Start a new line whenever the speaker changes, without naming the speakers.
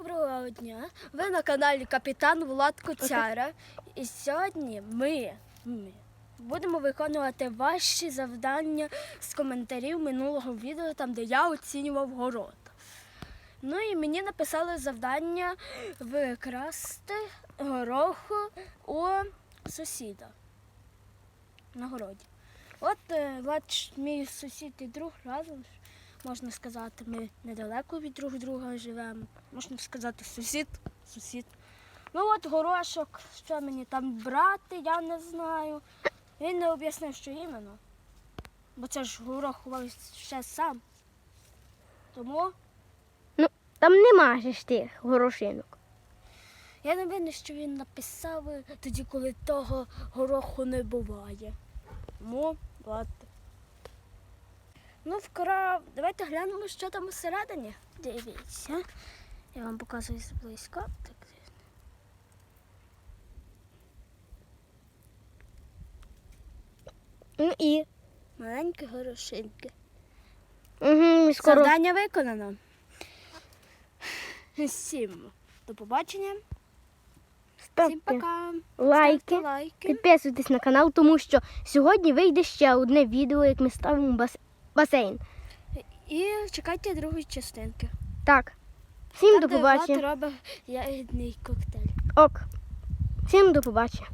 Доброго дня! Ви на каналі Капітан Влад Коцяра. І сьогодні ми, ми будемо виконувати ваші завдання з коментарів минулого відео, там де я оцінював город. Ну і мені написали завдання викрасти гороху у сусіда на городі. От е, Влад, мій сусід і друг разом можна сказати, ми недалеко від друг друга живемо. Можна сказати, сусід, сусід. Ну от горошок, що мені там брати, я не знаю. Він не об'яснив, що іменно. Бо це ж горох ховав ще сам. Тому
Ну, там нема ж тих горошинок.
я не винен, що він написав е, тоді, коли того гороху не буває. Тому от. Ну, вкрав. Давайте глянемо, що там усередині. Дивіться. Я вам показую зблизька. Так.
Ну і.
Маленькі горошинки.
Угу, скоро.
Завдання виконано. Всім до побачення. Всім пока.
лайки.
Ставте лайки.
Підписуйтесь на канал, тому що сьогодні вийде ще одне відео, як ми ставимо бас... басейн.
І чекайте другої частинки.
Так. Всім
Там,
до побачення.
робить ягідний коктейль.
Ок. Всім до побачення.